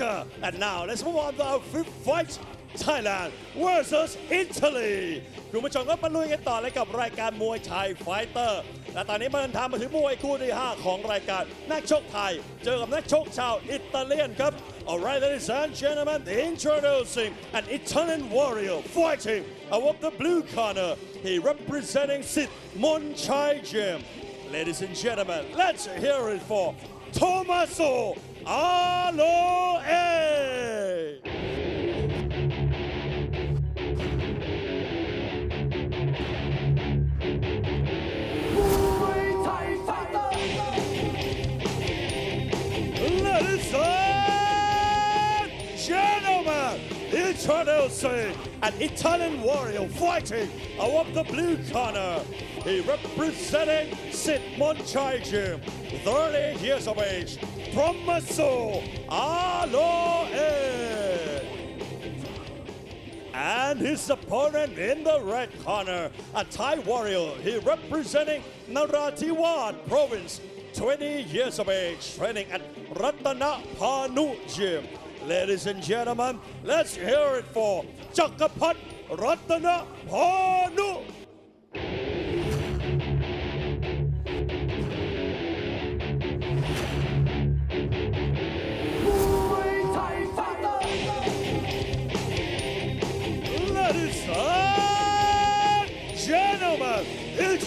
Fighter. And now let's move on to our fifth fight. Thailand versus Italy คุณผู้ชมก็มาลุยกันต่อเลยกับรายการมวยไทยไฟเตอร์ และตอนนี้มาเดินทางมาถึงมวยคู่ที่ 5 ของรายการนักชกไทย เจอกับนักชกชาวอิตาเลียนครับ Alright ladies and gentlemen introducing an Italian warrior fighting out of the blue corner he representing Sid Monchai Gym Ladies and gentlemen let's hear it for Tommaso Aloe Ladies and gentlemen, introducing an Italian warrior fighting out the blue corner. He representing Sid Monchai 38 years of age, from Maso, Aloe. And his opponent in the red corner, a Thai warrior. He representing Narathiwat province, 20 years of age, training at Ratana Panu Gym. Ladies and gentlemen, let's hear it for Chakapat Ratana Panu.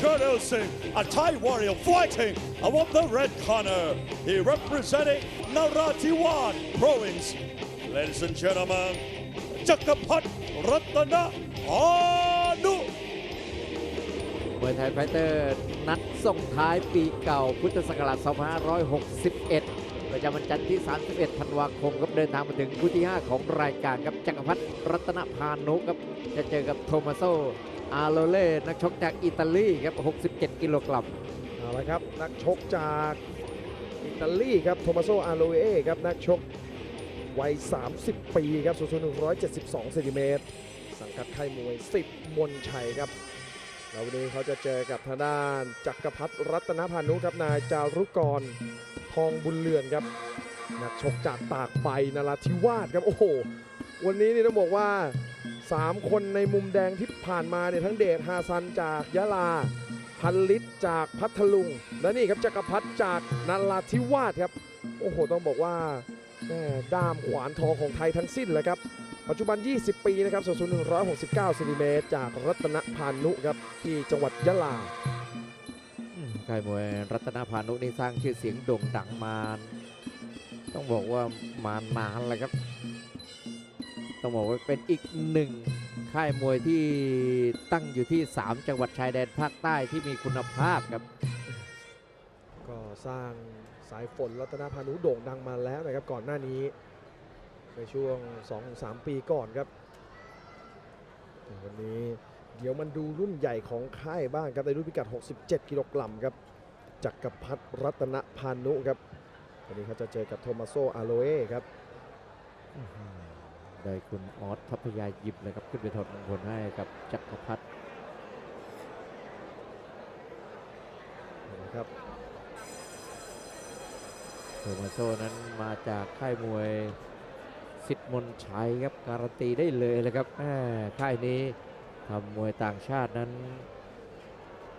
Introducing a Thai warrior fighting above the red corner. He representing Narathiwat province. Ladies and gentlemen, Chakapat Ratana Anu. มวยไทยไฟเตอร์นัดส่งท้ายปีเก่าพุทธศักราช 2561 ประจำวันจันทร์ที่ 31 ธันวาคมครับเดินทางมาถึงคู่ที่ 5 ของรายการครับจักรพัฒน์รัตนพานุครับจะเจอกับโทมัสโซ อาโลเล่ นักชกจากอิตาลีครับ 67 กิโลกรัมเอาละครับ นักชกจากอิตาลีครับ โทมัสโซ อาโลเอครับ นักชกวัย 30 ปีครับสูง172เซนติเมตร สังกัดค่ายมวย 10 มนชัยครับแล้ววันนี้เขาจะเจอกับทางด้านจักรพัฒนรัตนพานุครับ นายจารุกร ทองบุญเรือนครับ นักชกจากตากใบนราธิวาสครับ โอ้โห วันนี้นี่ต้องบอกว่า 3 คนในมุมแดงที่ผ่านมาเนี่ยทั้งเดชฮาซันจากยะลา พันลิตจากพัทลุง และนี่ครับจักรพัฒจากนาราธิวาสครับ โอ้โห ต้องบอกว่าแม่ด้ามขวานทองของไทยทั้งสิ้นเลยครับ ปัจจุบัน 20 ปีนะครับส่วนสูง169เซนติเมตรจากรัตนพานุครับที่จังหวัดยะลาค่ายมวยรัตนพานุนี่สร้างชื่อเสียงโด่งดังมา ต้องบอกว่ามานานแล้วครับ ต้องบอกว่าเป็นอีกหนึ่งค่ายมวยที่ตั้งอยู่ที่ 3 จังหวัดชายแดนภาคใต้ที่มีคุณภาพครับ ก็สร้างสายฝนรัตนพานุโด่งดังมาแล้วนะครับก่อนหน้านี้ ในช่วง 2-3 ปีก่อนครับวันนี้เดี๋ยวมันดูรุ่นใหญ่ของค่ายบ้างครับในรุ่นพิกัด 67 กิโลกรัมครับจักรพัฒรัตนพานุครับวันนี้เขาจะเจอกับโทมัสโซอาโลเอครับ โดยคุณออสทัพยายิมเลยครับขึ้นไปถอดมงคลให้กับจักรพัฒน์นะครับโทมาโซนั้นมาจากค่ายมวยสิทธิ์มนชัยครับการันตีได้เลยเลยครับแหม่ค่ายนี้ทำมวยต่างชาตินั้น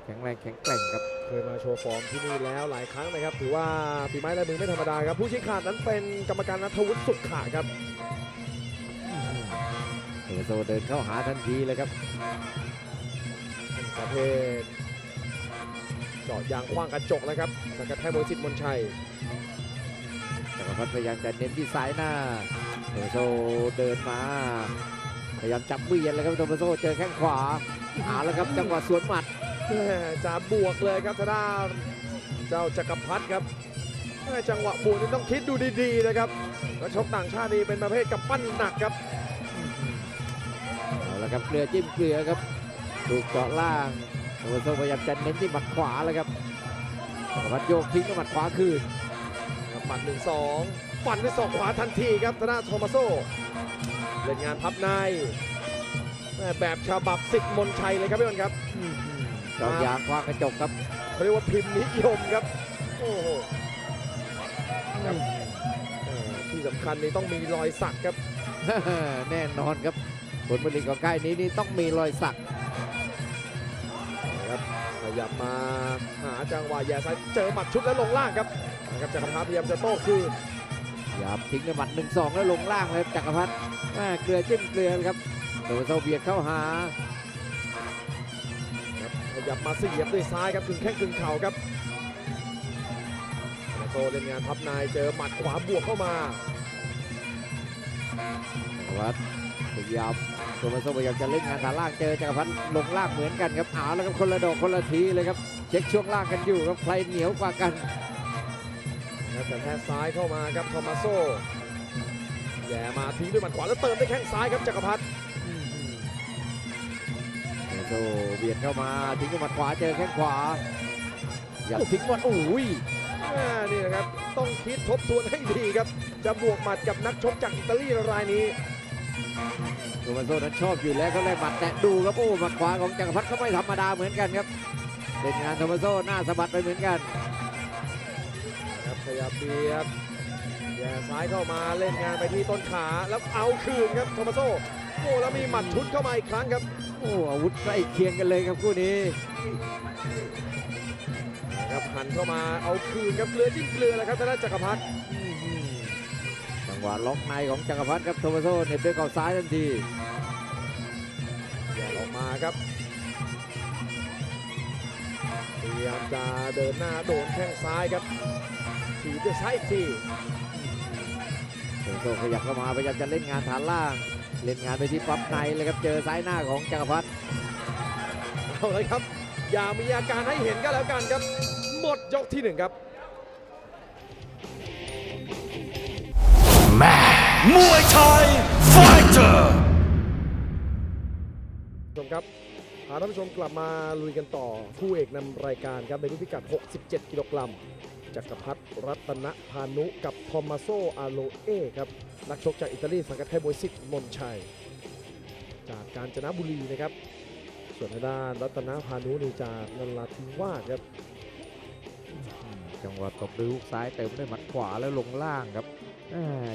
แข็งแรงแข็งแกร่งครับเคยมาโชว์ฟอร์มที่นี่แล้วหลายครั้งนะครับ ถือว่าฝีไม้ลายมือไม่ธรรมดาครับ ผู้ชี้ขาดนั้นเป็นกรรมการนัทวุฒิสุขขาครับ โทมาโซเดินเข้าหาทันทีเลยครับประเภทเจาะยางขว้างกระจกแล้วครับสังกัดไทยมวยสิทธิ์มนชัยจักรพัฒน์พยายามจะเน้นที่ซ้ายหน้าโทมาโซเดินมา พยายามจับเบียนเลยครับโทมาโซเจอแข้งขวาเอาแล้วครับจังหวะสวนหมัดแม่จะบวกเลยครับทางด้านเจ้าจักรพัฒน์ครับแม่จังหวะบวกนี่ต้องคิดดูดีๆนะครับแล้วชกต่างชาตินี่เป็นประเภทกับปั้นหนักครับเอาละ ครับเกลือจิ้มเกลือครับถูกเจาะล่างโทมาโซพยายามจะเน้นที่หมัดขวาเลยครับจักรพัฒน์โยกทิ้งกับหมัดขวาคืนหมัดหนึ่งสองฟันด้วยศอกขวาทันทีครับธนาโทมัสโซเล่นงานพับในแม่แบบฉบับสิทธิ์มนชัยเลยครับพี่บอลครับจอกยางควางกระจกครับเขาเรียกว่าพิมพ์นิยมครับโอ้โหครับเอ่อที่สำคัญนี่ต้องมีรอยสักครับแน่นอนครับ ผลผลิตของค่ายนี้นี่ต้องมีรอยสักนะครับขยับมาหาจังหวะแย่ซ้ายเจอหมัดชุดแล้วลงล่างครับนะครับจักรพรรดิพยายามจะโต้คืนหยาบทิ้งด้วยหมัดหนึ่งสองแล้วลงล่างเลยครับจักรพัฒน์แม่เกลือจิ้มเกลือครับโดนโซเบียดเข้าหาครับขยับมาเสียบด้วยซ้ายครับกึ่งแข้งกึ่งเข่าครับโตเล่นงานพับนายเจอหมัดขวาบวกเข้ามาจักรพัฒน์พยายาม โดนโซพยายามจะเล่นงานฐานล่างเจอจักรพัฒน์ลงล่างเหมือนกันครับเอาแล้วครับคนละดอกคนละทีเลยครับ เช็คช่วงล่างกันอยู่ครับใครเหนียวกว่ากันครับแต่แทกซ้ายเข้ามาครับทอมาโซแย่มาทิ้งด้วยหมัดขวาแล้วเติมด้วยแข้งซ้ายครับจักรพัฒน์โดนโซเบียดเข้ามาทิ้งด้วยหมัดขวาเจอแข้งขวาอยากทิ้งหมัดโอ้ยอ่านี่นะครับ ต้องคิดทบทวนให้ดีครับ จะบวกหมัดกับนักชกจากอิตาลีรายนี้ โดมันโซนั้นชอบอยู่แล้วก็เลยหมัดแตะดูครับโอ้หมัดขวาของจักรพัฒน์ก็ไม่ธรรมดาเหมือนกันครับเล่นงานโทมัสโซหน้าสะบัดไปเหมือนกันครับขยับเบียดแย่ซ้ายเข้ามาเล่นงานไปที่ต้นขาแล้วเอาคืนครับโทมาโซโอ้แล้วมีหมัดชุดเข้ามาอีกครั้งครับโอ้อาวุธใกล้เคียงกันเลยครับคู่นี้ครับหันเข้ามาเอาคืนครับเกลือจิ้มเกลือแล้วครับทางด้านจักรพัฒน์จังห วะล็อกในของจักรพัฒน์ครับโทมัสโซเน็บด้วยเข่าซ้ายทันทีแย่ออกมาครับพยายามจะเดินหน้าโดนแข้งซ้ายครับถีบด้วยซ้ายอีกทีโทมัสโซขยับเข้ามาพยายามจะเล่นงานฐานล่าง เล่นงานไปที่ปั๊บในเลยครับเจอซ้ายหน้าของจักรพัฒน์เอาเลยครับ อย่ามีอาการให้เห็นก็แล้วกันครับ หมดยกที่หนึ่งครับ มวยไทยไฟเตอร์ผู้ชมครับพาท่านผู้ชมกลับมาลุยกันต่อคู่เอกนำรายการครับในรุ่นพิกัด 67 กิโลกรัมจักรพัฒน์รัตนพานุกับทอมมาโซอาโลเอครับนักชกจากอิตาลีสังกัดค่ายมวยสิทธิ์มนชัย จากกาญจนบุรีนะครับ ส่วนทางด้านรัตนพานุนี่จากนราธิวาสครับ จังหวะตบด้วยฮุกซ้ายเติมด้วยหมัดขวาแล้วลงล่างครับแม่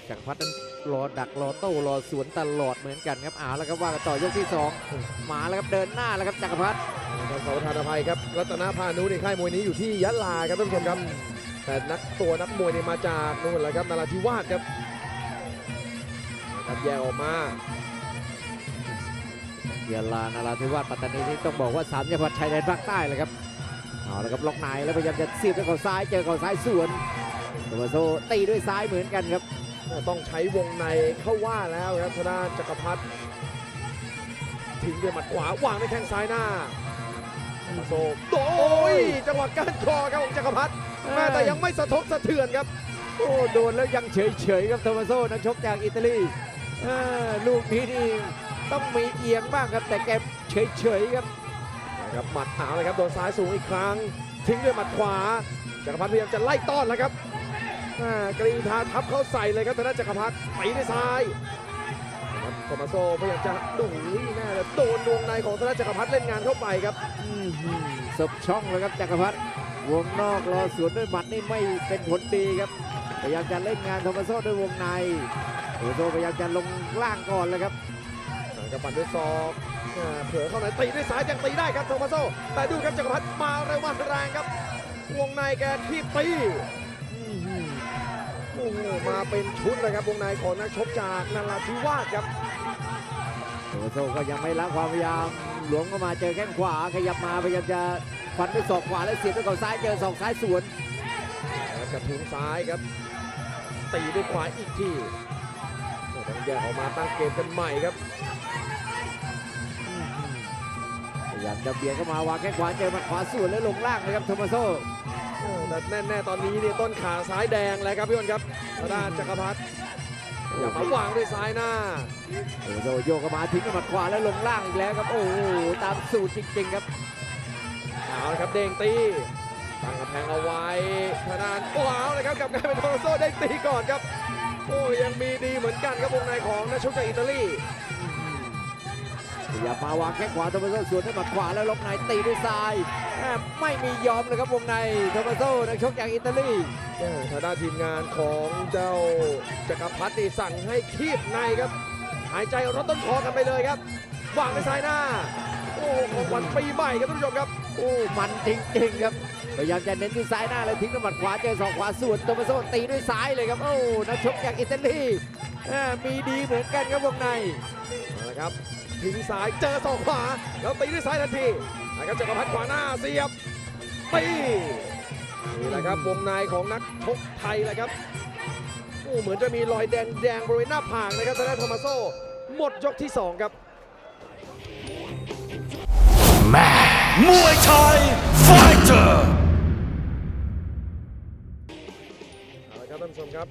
จักรพัฒน์นั้นรอดักรอโต้รอสวนตลอดเหมือนกันครับเอาแล้วครับว่ากันต่อยกที่สองมาแล้วครับเดินหน้าแล้วครับจักรพัฒน์ทางเขาทานอภัยครับรัตนพานุในค่ายมวยนี้อยู่ที่ยะลาครับท่านผู้ชมครับ แต่นักตัวนักมวยเนี่ยมาจากนู่นแหละครับนราธิวาสครับนะครับแยกออกมายาลานาราธิวาสปัตตานีนี่ต้องบอกว่าสามจังหวัดชายแดนภาคใต้เลยครับเอาแล้วครับล็อกในแล้วพยายามจะเสียบด้วยเข่าซ้ายเจอเข่าซ้ายสวน โตมาโซตีด้วยซ้ายเหมือนกันครับ ต้องใช้วงในเข้าว่าแล้วครับทางด้านจักรพัฒน์ทิ้งด้วยหมัดขวาวางด้วยแข้งซ้ายหน้ามาโซโอ้ยจังหวะก้านคอครับของจักรพัฒน์แม่แต่ยังไม่สะทกสะเทือนครับ โอ้โดนแล้วยังเฉยๆครับโทมาโซนักชกจากอิตาลีเออลูกนี้นี่ต้องมีเอียงบ้างครับแต่แกเฉยๆครับนะครับหมัดเอาเลยครับโดนซ้ายสูงอีกครั้ง ทิ้งด้วยหมัดขวาจักรพัฒน์พยายามจะไล่ต้อนแล้วครับอ่า กรีธาทับเข้าใส่เลยครับทางด้านจักรพัฒน์ตีด้วยซ้ายนะครับโทมาโซพยายามจะดุยแน่เลยโดนดวงในของทางด้านจักรพัฒน์เล่นงานเข้าไปครับอื้อหือสบช่องเลยครับจักรพัฒน์วงนอกรอสวนด้วยหมัดนี่ไม่เป็นผลดีครับพยายามจะเล่นงานโทมาโซด้วยวงในโทมาโซพยายามจะลงล่างก่อนเลยครับกระปั่นด้วยศอกอ่าเผลอเข้าในตีด้วยซ้ายยังตีได้ครับโทมาโซแต่ดูครับจักรพัฒน์มาเร็วมาแรงครับวงในแกทีบตีโอ้โหมาเป็นชุดเลยครับวงในของนักชกจากนาราธิวาสครับโตโซก็ยังไม่ละความพยายาม หลวมเข้ามาเจอแข้งขวาขยับมาพยายามจะฟันด้วยศอกขวาแล้วเสียบด้วยเข่าซ้ายเจอศอกซ้ายสวนแล้วกระทุนซ้ายครับตีด้วยขวาอีกทีโอ้ต้องแยกออกมาตั้งเกมกันใหม่ครับพยายามจะเบียดเข้ามาวางแข้งขวาเจอหมัดขวาสวนแล้วลงล่างเลยครับโทมาโซโอ้ แต่แน่ๆตอนนี้เนี่ยต้นขาซ้ายแดงเลยครับพี่อ้นครับทางด้านจักรพัฒน์อย่ามาวางด้วยซ้ายหน้าโทมาโซโยกเข้ามาทิ้งด้วยหมัดขวาแล้วลงล่างอีกแล้วครับ โอ้โหตามสูตรจริงๆครับเอาละครับเด้งตีตั้งกำแพงเอาไว้ทางด้านโอ้เอาเลยครับกลับกลายเป็นโทโรโซเด้งตีก่อนครับ โอ้ยังมีดีเหมือนกันครับวงในของนักชกจากอิตาลี ขยับมาวางแข้งขวาโทมัสโซสวนด้วยหมัดขวาแล้วล็อกในตีด้วยซ้ายแม่ไม่มียอมเลยครับวงในโทมัสโซนักชกจากอิตาลีแม่ทางด้านทีมงานของเจ้าจักรพัฒน์นี่สั่งให้คีบในครับ หายใจรถต้นคอกันไปเลยครับวางในซ้ายหน้า โอ้โหของวันปีใหม่ครับท่านผู้ชมครับ โอ้มันจริงๆครับพยายามจะเน้นที่ซ้ายหน้าแล้วทิ้งด้วยหมัดขวาเจอศอกขวาสวนโทมัสโซตีด้วยซ้ายเลยครับโอ้นักชกจากอิตาลีแม่มีดีเหมือนกันครับวงในเอาละครับ ทิ้งซ้ายเจอศอกขวาแล้วตีด้วยซ้ายทันทีนะครับจักรพัฒน์ขวาหน้าเสียบตีนี่แหละครับวงในของนักชกไทยแหละครับโอ้เหมือนจะมีรอยแดงแดงๆบริเวณหน้าผากนะครับทางด้านโทมัสโซหมดยกที่สองครับมวยไทยไฟเตอร์เอาละครับท่านผู้ชมครับ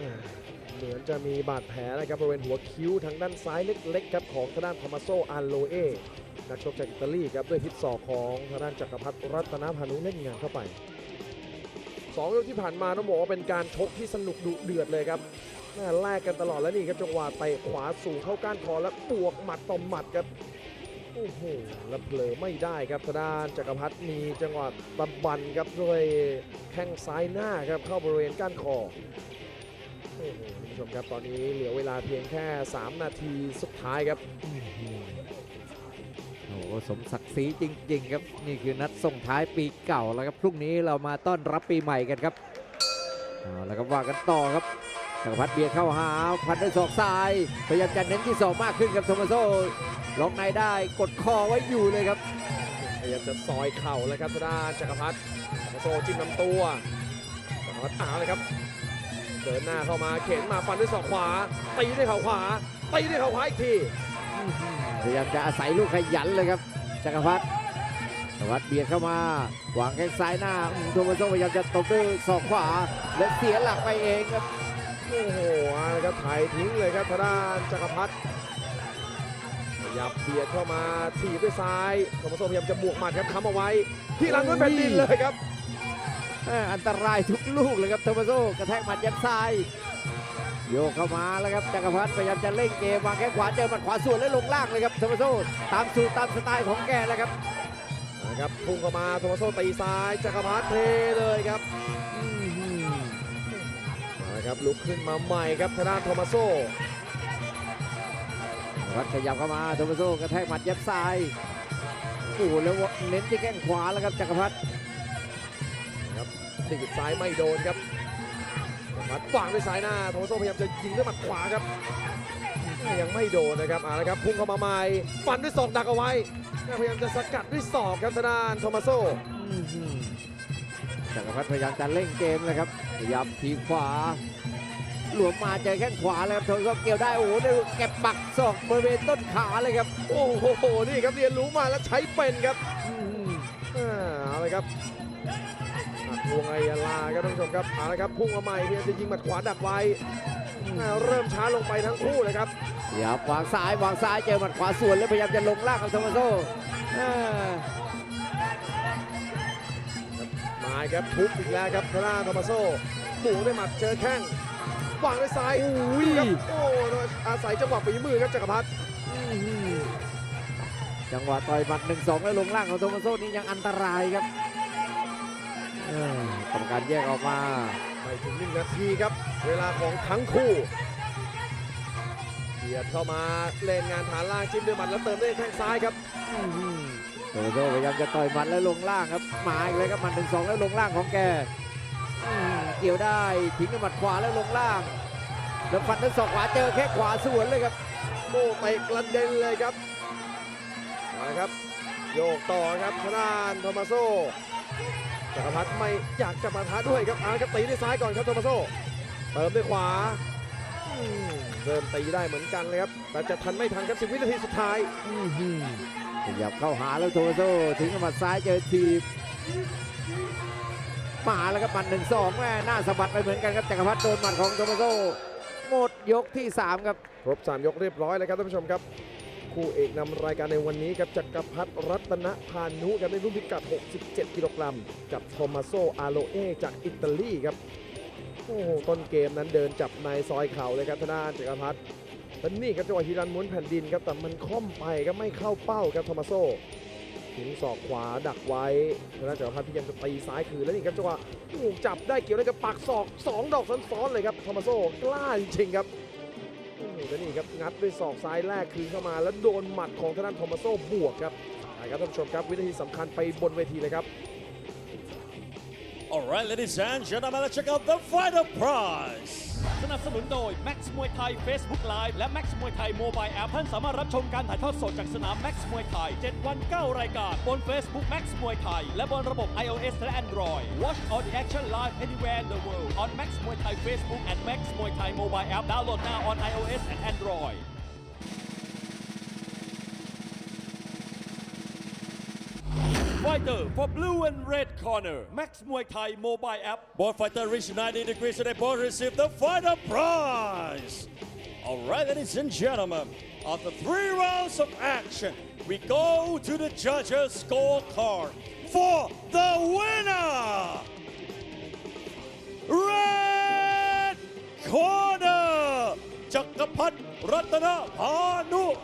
อ่าเห มือนจะมีบาดแผลนะครับบริเวณหัวคิ้วทางด้านซ้ายเล็กๆครับของทางด้านทอมัสโซอาโลเอนักชกจากอิตาลีครับด้วยพิษศอกของทางด้านจักรพัฒรัตนพานุเล่นงานเข้าไปสองยกที่ผ่านมาต้องบอกว่าเป็นการชกที่สนุกดุเดือดเลยครับแม่แลกกันตลอดแล้วนี่ครับจังหวะเตะขวาสูงเข้าก้านคอแล้วบวกหมัดต่อหมัดครับโอ้โหแล้วเผลอไม่ได้ครับทางด้านจักรพัฒนมีจังหวะตะบันครับด้วยแข้งซ้ายหน้าครับเข้าบริเวณก้านคอโอ้โห ผู้ชมครับตอนนี้เหลือเวลาเพียงแค่ 3 นาทีสุดท้ายครับ โอ้โหสมศักดิ์ศรีจริง ๆ ครับ นี่คือนัดส่งท้ายปีเก่าแล้วครับพรุ่งนี้เรามาต้อนรับปีใหม่กันครับเอาแล้วก็ว่ากันต่อครับจักรพัฒน์เบียดเข้าหาพันด้วยศอกซ้ายพยายามจะเน้นที่ศอกมากขึ้นครับโทมัสโซล็อกในได้กดคอไว้อยู่เลยครับพยายามจะซอยเข่าแล้วครับทางด้านจักรพัฒน์โซจิ้มลำตัวจักรพัฒน์อ้าวเลยครับ เดินหน้าเข้ามาเข็นมาฟันด้วยศอกขวา ตีด้วยเข่าขวาตีด้วยเข่าขวาอีกทีพยายามจะอาศัยลูกขยันเลยครับจักรพัฒน์จักรพัฒน์เบียดเข้ามาวางแข้งซ้ายหน้าอืมโทมัสโซพยายามจะตบด้วยศอกขวา และเสียหลักไปเองครับโอ้โหเอาละครับถ่ายทิ้งเลยครับทางด้านจักรพัฒน์ขยับเบียดเข้ามาถีบด้วยซ้ายโทมัสโซพยายามจะบวกหมัดครับค้ำเอาไว้ที่หลังด้วยแผ่นดินเลยครับแม่ อันตรายทุกลูกเลยครับโทมัสโซกระแทกหมัดยันซ้าย โยกเข้ามาแล้วครับจักรพัฒน์พยายามจะเล่นเกมวางแข้งขวาเจอหมัดขวาส่วนแล้วลงล่างเลยครับโทมัสโซตามสูตรตามสไตล์ของแกแล้วครับนะครับพุ่งเข้ามาโทมัสโซตีซ้ายจักรพัฒน์เทเลยครับอื้อหือเอาละครับลุกขึ้นมาใหม่ครับทางด้านโทมัสโซจักรพัฒน์ขยับเข้ามาโทมัสโซกระแทกหมัดยันซ้ายโอ้โหแล้วเน้นที่แข้งขวาแล้วครับจักรพัฒน์ ครับตีดซ้ายไม่โดนครับจักรพัฒน์วางด้วยซ้ายหน้าโทมัสโซพยายามจะยิงด้วยหมัดขวาครับ ยังไม่โดนนะครับเอาละครับพุ่งเข้ามาใหม่ฟันด้วยศอกดักเอาไว้พยายามจะสกัดด้วยศอกครับทางด้านโทมัสโซอื้อหือจักรพัฒน์พยายามจะเล่นเกมเลยครับพยายามทีขวา หลวมมาเจอแข้งขวาแล้วครับโทมัสโซเกี่ยวได้โอ้โหได้เก็บปักศอกบริเวณต้นขาเลยครับ โอ้โหนี่ครับเรียนรู้มาแล้วใช้เป็นครับอื้อหืออ่าเอาเลยครับหัก วงไอยาลาครับท่านผู้ชมครับเอาละครับพุ่งมาใหม่พยายามจะยิงหมัดขวาดักไว้อ่าเริ่มช้าลงไปทั้งคู่เลยครับพยายามวางซ้ายวางซ้ายเจอหมัดขวาสวนแล้วพยายามจะลงล่างกับโทมัสโซอ่ามาครับทุบอีกแล้วครับทางด้านโทมัสโซหมูด้วยหมัดเจอแข้งวางด้วยซ้ายอุ้ยครับโอ้โดยอาศัยจังหวะฝีมือครับจักรพัฒน์อื้อหือจังหวะต่อยหมัดหนึ่งสองแล้วลงล่างของโทมัสโซนี่ยังอันตรายครับเอ้ยก รรมการแยกออกมา ไม่ถึงหนึ่งนาทีครับ เวลาของทั้งคู่เบียดเข้ามาเล่นงานฐานล่างจิ้มด้วยหมัดแล้วเติมด้วยแข้งซ้ายครับอื้อหือโทมัสโซพยายามจะต่อยหมัดแล้วลงล่างครับมาอีกแล้วครับหมัดหนึ่งสองแล้วลงล่างของแกอื้อหือเกี่ยวได้ทิ้งด้วยหมัดขวาแล้วลงล่างแล้วฟันด้วยศอกขวาเจอแค่ขวาสวนเลยครับโอ้เตะกระเด็นเลยครับมาครับ โยกต่อครับทางด้านโทมัสโซ จักรพัฒน์ไม่อยากจะมาท้าด้วยครับเอาละครับตีด้วยซ้ายก่อนครับโทมัสโซเติมด้วยขวาอืมเริ่มตีได้เหมือนกันเลยครับ แต่จะทันไม่ทันครับ10วินาทีสุดท้ายอื้อหือขยับเข้าหาแล้วโทมัสโซทิ้งด้วยหมัดซ้ายเจอทีบมาแล้วครับหมัดหนึ่งสองแม่หน้าสะบัดไปเหมือนกันครับจักรพัฒน์โดนหมัดของโทมัสโซหมดยกที่สามครับ ครบ 3 ยกเรียบร้อยแล้วครับท่านผู้ชมครับ คู่เอกนำรายการในวันนี้ครับจักรพัฒรัตนพานุครับในรุ่นพิกัด 67 กิโลกรัม กับโทมัสโซอาโลเอจากอิตาลีครับ โอ้โหต้นเกมนั้นเดินจับในซอยเข่าเลยครับทางด้านจักรพัฒน์แล้วนี่ครับจังหวะฮิรันม้วนแผ่นดินครับแต่มันค่อมไปครับไม่เข้าเป้าครับโทมัสโซถึงศอกขวาดักไว้ทางด้านจักรพันธ์พยายามจะตีซ้ายคืนแล้วนี่ครับจังหวะจับได้เกี่ยวได้กับปักศอกสองดอกซ้อนๆเลยครับโทมัสโซกล้าจริงๆครับ แล้วนี่ครับงัดด้วยศอกซ้ายแรกคืนเข้ามา แล้วโดนหมัดของทางด้านทอมัสโซบวกครับนะครับท่านผู้ชมครับวินาทีสำคัญไปบนเวทีเลยครับ Alright ladies and gentlemen let's check out the fighter prize สนับสนุนโดย Max มวยไทย Facebook Live และ Max มวยไทย Mobile App ท่านสามารถรับชมการถ่ายทอดสดจากสนาม Max มวยไทย 7 วัน 9 รายการ บน Facebook Max มวยไทย และบนระบบ iOS และ Android Watch all the action live anywhere in the world on Max มวยไทย Facebook and Max มวยไทย Mobile App download now on iOS and Android fighter for blue and red corner, Max Muay Thai mobile app. Both fighter reached 90 degrees today. Both receive the fighter prize. All right, ladies and gentlemen, after three rounds of action, we go to the judges' scorecard for the winner, Red Corner, Chakapat Ratana Panu